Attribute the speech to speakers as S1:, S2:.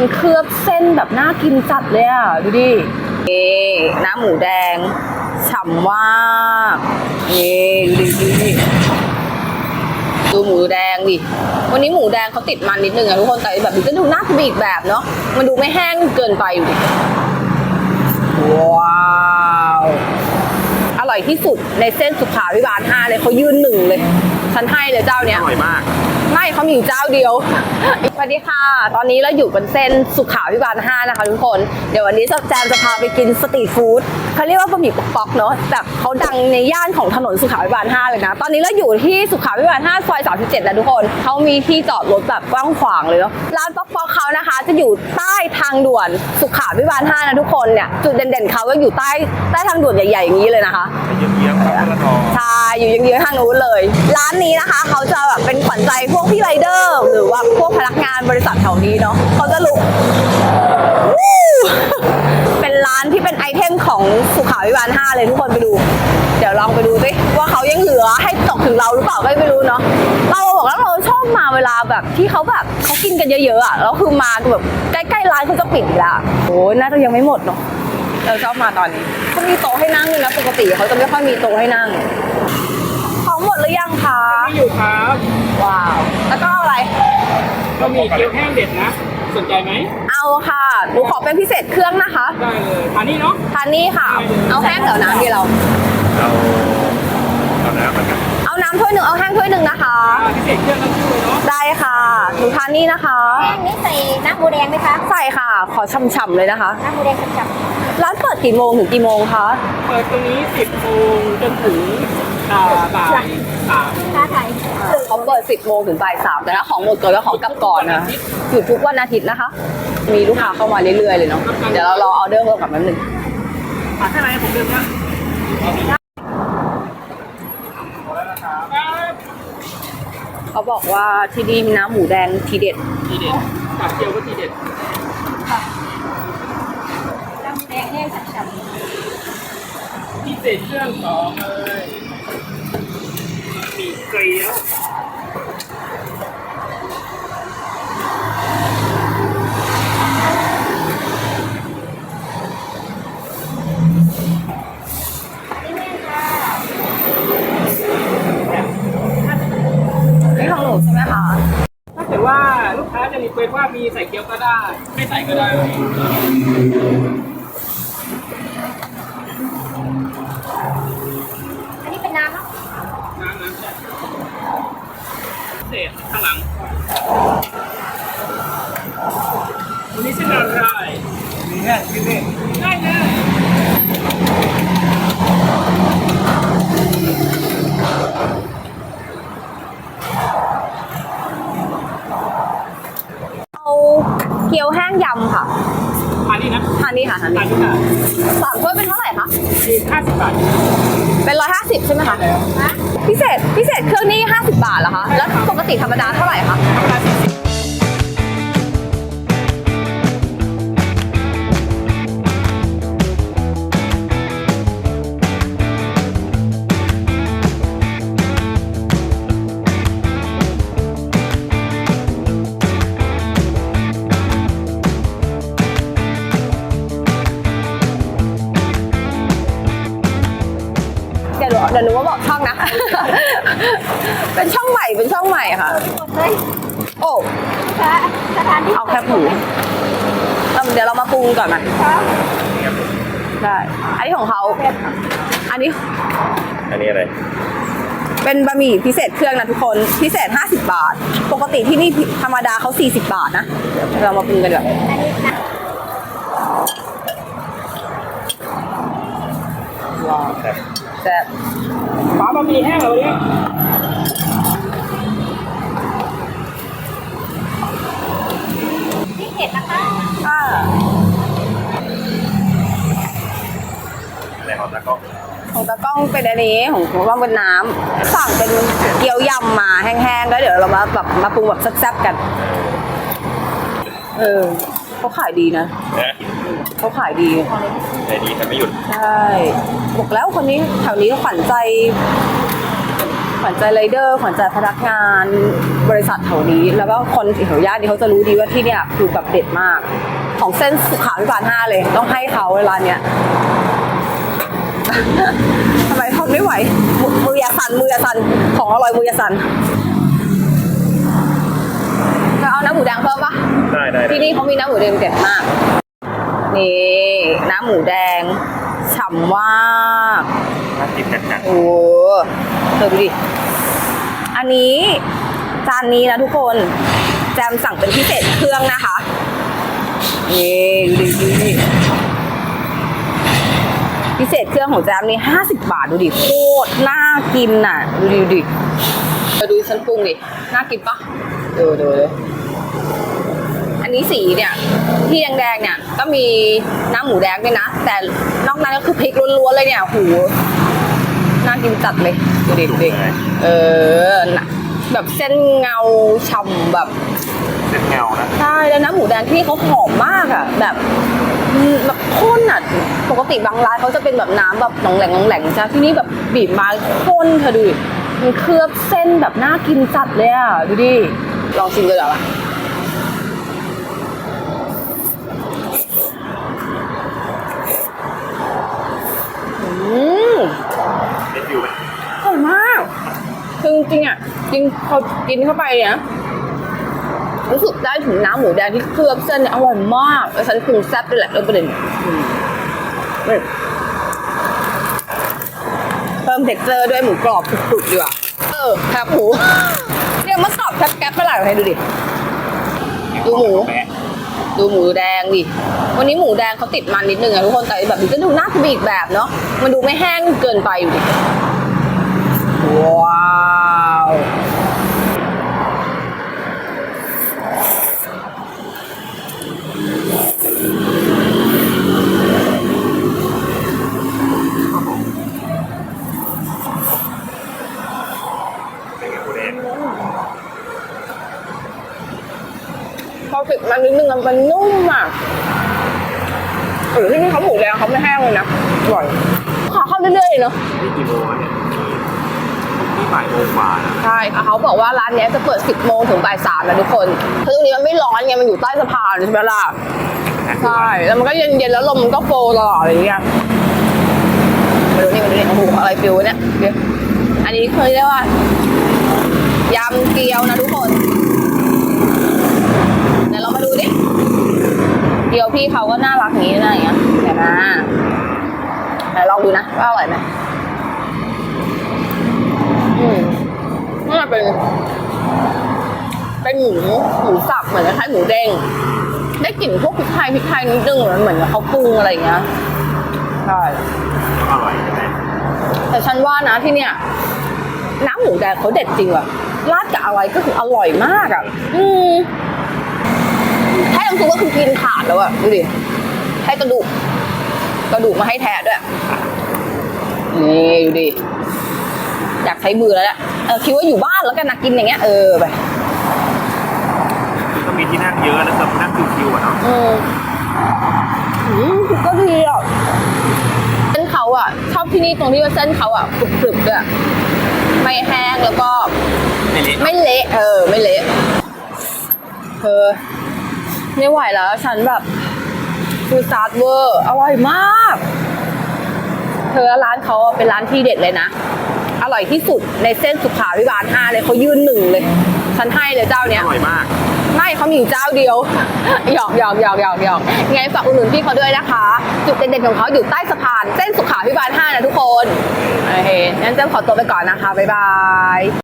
S1: มันเคลือบเส้นแบบน่ากินจัดเลยอะ ดูดินี่น้ำหมูแดงฉ่ำมากนี่ดูดิดูดิดูหมูแดงดิ วันนี้หมูแดงเขาติดมันนิดนึงอะทุกคน แต่แบบนี้ก็ดูน่ากินอีกแบบเนาะ มันดูไม่แห้งเกินไปอยู่ดิ ว้าว อร่อยที่สุดในเส้นสุขาวิบาล5เลยเขายืนหนึ่งเลย ฉันให้เลยเจ้าเนี้ย
S2: อร่อยมาก
S1: ไม่เขามีอยู่เจ้าเดียวสวัสดีค่ะ ตอนนี้เราอยู่บนเส้นสุขาวิบาล5นะคะทุกคน เดี๋ยววันนี้แจมจะพาไปกินสตรีทฟู้ดเขาเรียกว่าบะหมี่ป๊อกๆเนาะแต่เขาดังในย่านของถนนสุขาวิบาล5เลยนะ ตอนนี้เราอยู่ที่สุขาวิบาล5ซอย37แล้วทุกคนเขามีที่จอดรถแบบกว้างขวางเลยเนาะร้านป๊อกๆเขานะคะ จะอยู่ใต้ทางด่วนสุขาวิบาล5นะทุกคนเนี่ยจุดเด่นๆเขาก็อยู่ใต้ใต้ทางด่วนใหญ่ๆอย่างนี้เลยนะคะ
S2: เยี่ยมๆครับพระนอง
S1: ใช่ อยู่ยังเยื้องๆทางนู้นเลย ร้านนี้นะคะ เขาจะแบบเป็นขวัญใจพวกพี่ไรเดอร์ หรือว่าพวกพนักงานบริษัทแถวนี้เนาะเขาจะรู้วู้เป็นร้านที่เป็นไอเทมของสุขาวิบาล5เลยทุกคนไปดู เดี๋ยวลองไปดูสิว่าเขายังเหลือให้ตกถึงเราหรือเปล่าก็ไม่รู้เนาะเราบอกแล้วเราชอบมาเวลาแบบที่เขาแบบเขากินกันเยอะๆอะแล้วคือมาแบบใกล้ๆร้านเขาจะปิดแล้วโอ้ยน่าจะยังไม่หมดเนาะ เราชอบมาตอนนี้เขามีโต๊ะให้นั่งด้วยนะปกติเขาจะไม่ค่อยมีโต๊ะให้นั่งของหมดหรือยังคะ
S3: ไม่อยู่ครับ
S1: ว้าว แล้วก็เอาอะไร
S3: ก็มีเกี๊ยวแห้งเด็ดนะ สนใจไหม
S1: เอาค่ะหนูขอเป็นพิเศษเครื่องนะคะ
S3: ได้เลยอันนี้เนาะ
S1: ทานนี่ค่ะ เอาแห้งเดี๋ยวน้ำดีเรา
S2: เราเอาน้ำมากัน
S1: เอาน้ำถ้วยหนึ่งเอาแห้งถ้วยหนึ่งนะคะ
S3: อ่าพิเศษเครื่องทั้งคู่เลยเนาะ
S1: ได้ค่ะหนูทานนี่นะคะ
S4: แป้งนี่ใส่น้ำหมูแดงไหมคะ
S1: ใส่ค่ะ ขอช่ำๆเลยนะคะ
S4: น้ำหมูแดงจับ
S1: ร้านเปิดกี่โมงถึงกี่โมงคะ
S3: เปิดตรงนี้ 10โมงจนถึงอ่าบ่ายสาม
S4: ๆค้าไทย
S1: เขาเปิด 10โมงถึงบ่ายสามแต่ถ้าของหมดก่อนก็ของกลับก่อนนะหยุดทุกวันอาทิตย์นะคะ มีลูกค้าเข้ามาเรื่อยๆเลยเนาะ เดี๋ยวเรารอออเดอร์เพิ่มกับแป๊บนึง
S3: อ่าข้างในผมเดินนะ
S1: เขาบอกว่าที่นี่มีน้ำหมูแดงทีเด็ด
S3: ทีเด็ดตับเกี๊ยวก็ทีเด็ด
S4: กับ
S3: พิเศษเครื่องสองเลยมีเกลียว
S1: นี่ของหนูใช่ไหมคะ
S3: ถ้าเกิดว่าลูกค้าจะรีเควสว่ามีใส่เกี๊ยวก็ได้ ไม่ใส่ก็ได้
S4: อันนี้เป็นน้ำเนาะ
S3: น้ำน้ำใช่พิ เศษข้างหลังวันนี้เส้นอะไร
S2: มีแห้งที่นี่
S3: ได้เลย
S1: เอาเกี๊ยวแห้งยำค่ะ
S3: อันนี้นะ
S1: ทานนี่ค่ะทาน
S3: อัน
S1: นี่
S3: นี้ค่ะ
S1: สามถ้วยเป็นเท่าไหร่คะ
S3: คือ50บาท
S1: เป็นร้ อยห้าสิบใช่ไหมคะ
S3: แล้ว
S1: พิเศษพิเศษเครื่องนี่ห้าสิบบาทเหรอคะ แล้วปกติธรรมดาเท่าไหร่คะ เดี๋ยวหนูเดี๋ยวหนูว่าบอกช่องนะ เป็นช่องใหม่ เป็นช่องใหม่ค่ะ
S4: หมดเลย
S1: โอ้
S4: ลูกค้าสถานที่
S1: เอาแคบหมูเอิ่มเดี๋ยวเรามาปรุงก่อนนะ
S4: ครับ
S1: ได้ อันนี้ของเขา อันนี้
S2: อันนี้อะไร
S1: เป็นบะหมี่พิเศษเครื่องนะทุกคน พิเศษ 50 บาท ปกติที่นี่ธรรมดาเขา 40 บาทนะเดี๋ยวเรามาปรุงกันดีกว่า
S4: อันนี้นะ
S2: ครับ
S1: แต่
S3: ฟ้าบะหมี่แห้งเหรอวันนี้
S4: ที่เห็ดนะคะ
S1: ถ้า
S2: อะไรของตะก้อง
S1: ของตะก้องเป็นอันนี้ของของกล้องเป็นน้ำสั่งเป็นเกี๊ยวยำมาแห้งๆแล้วเดี๋ยวเรามาแบบมาปรุงแบบแซ่บๆกัน เออเขาขายดีนะ เขาขายดี
S2: ใจดีแต่ไม่หยุด
S1: ใช่บอกแล้วคนนี้แถวนี้ขวัญใจ ขวัญใจไรเดอร์ขวัญใจพนักงานบริษัทแถวนี้ แล้วก็คนแถวย่านนี้เขาจะรู้ดีว่าที่เนี่ยคือแบบเด็ดมาก ของเส้นสุขาพิบาลห้าเลย ต้องให้เขาเวลาเนี้ยทำไมทนไม่ไหวมือมืออย่าสั่นมืออย่าสั่นของอร่อยมืออย่าสั่นจะเอาน้ำหมูแดงเพิ่มปะ
S2: ได้ได้
S1: ที่นี่เขามีน้ำหมูแดงเด็ดมาก นี่ น้ำหมูแดงฉ่ำมาก
S2: น่ากินจัดจัด
S1: โอ้เธอดูดิ อันนี้จานนี้นะทุกคน แจมสั่งเป็นพิเศษเครื่องนะคะ นี่ดูดิดูดิพิเศษเครื่องของแจมนี่ห้าสิบบาทดูดิโคตรน่ากินน่ะ ดูดิดูดิเธอดูฉันปรุงดิ น่ากินปะดูดูดูอั นนี้สีเนี่ยที่แดงๆเนี่ยก็มีน้ำหมูแดงด้วยนะ แต่นอกนั้นก็คือพริกล้วนๆเลยเนี่ยโหน่ากินจัดเลยดูดิดูดิเออน่ะแบบเส้นเงาฉ่ำแบบ
S2: เส้นเงานะ
S1: ใช่แล้วน้ำหมูแดงที่นี่เขาหอมมากอะแบบอืมแบบข้นอะปกติบางร้านเขาจะเป็นแบบน้ำแบบหนองแหลงหนองแหลงจ้ะที่นี่แบบบีบมาข้นเธอดูดิมันเคลือบเส้นแบบน่ากินจัดเลยอะดูดิลองชิมเลยเหรอวะอืม
S2: เด็ดอยู่ไหม
S1: อร่อยมากคือจริงๆอะ กินพอกินเข้าไปเนี่ยรู้สึกได้ถึงน้ำหมูแดงที่เคลือบเส้นเนี่ยอร่อยมากแล้วฉันปรุงแซ่บด้วยแหละเออประเด็นอืมนี่เพิ่มเท็กเจอร์ด้วยหมูกรอบกรุบๆดีกว่าเออแคบหมูเนี่ยมาสอบแคบแก๊บฝรั่ให้ดูดิ ดูหมู ดูหมูแดงดิ วันนี้หมูแดงเขาติดมันนิดนึงอะทุกคน แต่แบบนี้ก็ดูน่าจะมีอีกแบบเนาะ มันดูไม่แห้งเกินไปอยู่ดิ ว้าว
S2: เป็นไงกูแดง
S1: พอติดมันนิดนึงอะมันนุ่มอะเออที่นี่เขาหมูแดงเขาไม่แห้งเลยนะอร่อยขาเข้าเรื่อยๆเนาะ
S2: นี่กี่โมงวะเนี่ยนี่บ่ายโมงกว่านะ
S1: ใช่เขาบอกว่าร้านเนี้ยจะเปิด 10โมงถึงบ่ายสามนะทุกคนคือตรงนี้มันไม่ร้อนไงมันอยู่ใต้สะพานใช่ไหมล่ะใช่แล้วมันก็เย็นๆแล้วลมมันก็โฟล์ตลอดอะไรอย่างเงี้ยมาดูนี่มาดูนี่โอ้โหอะไรฟิวเนี่ยเดี๋ยวอันนี้เคยเรียกว่ายำเกี๊ยวนะทุกคนเดี๋ยวเรามาดูดิ เกี๊ยว พี่เขาก็น่ารักอย่างนี้นะอย่างเงี้ยเดี๋ยวนะเดี๋ยวลองดูนะว่าอร่อยไหมอืมน่าจะเป็นเป็นหมูหมูสับเหมือนคล้ายๆหมูเด้งได้กลิ่นพวกพริกไทยพริกไทยนิดนึงเหมือนเหมือนเขาปรุงอะไรอย่างเงี้ยใช่
S2: อร่อยใช่ไหม
S1: แต่ฉันว่านะที่เนี่ย น้ำหมูแดงเขาเด็ดจริงว่ะราดกับอะไรก็คืออร่อยมากอะ อืม ให้น้ำซุปก็คือกินขาดแล้วอะดูดิให้กระดูก กระดูกมาให้แทะด้วยนี่ดูดิอยากใช้มือแล้วแหละเออคิดว่าอยู่บ้านแล้วกันนะกินอย่างเงี้ยเออไป
S2: คือก็มีที่นั่งเยอะแล้วก็นั่งคิวๆอะเนาะ
S1: อืมอืมก็ดีอะเส้นเขาอะชอบที่นี่ตรงที่ว่าเส้นเขาอะกรึบๆด้วยไม่แห้งแล้วก็
S2: ไม่เละ
S1: ไม่เละเออ ไม่เละเธอ ไม่ไหวแล้ว ฉันแบบคือซาร์ดเวอร์อร่อยมาก เธอร้านเขาอะเป็นร้านที่เด็ดเลยนะ อร่อยที่สุดในเส้นสุขาวิบาลห้าเลยเขายืนหนึ่งเลย ฉันให้เลยเจ้าเนี้
S2: อยร่อยมาก
S1: ไม่เขามีอยู่เจ้าเดียว หยอกหยอกหยอกหยอกหยอกไงฝากอุดหนุนพี่เขาด้วยนะคะ จุดเด่นๆของเขาอยู่ใต้สะพานเส้นสุขาพิบาล5นะทุกคนโอเคงั้นเจ้าขอตัวไปก่อนนะคะบ๊ายบาย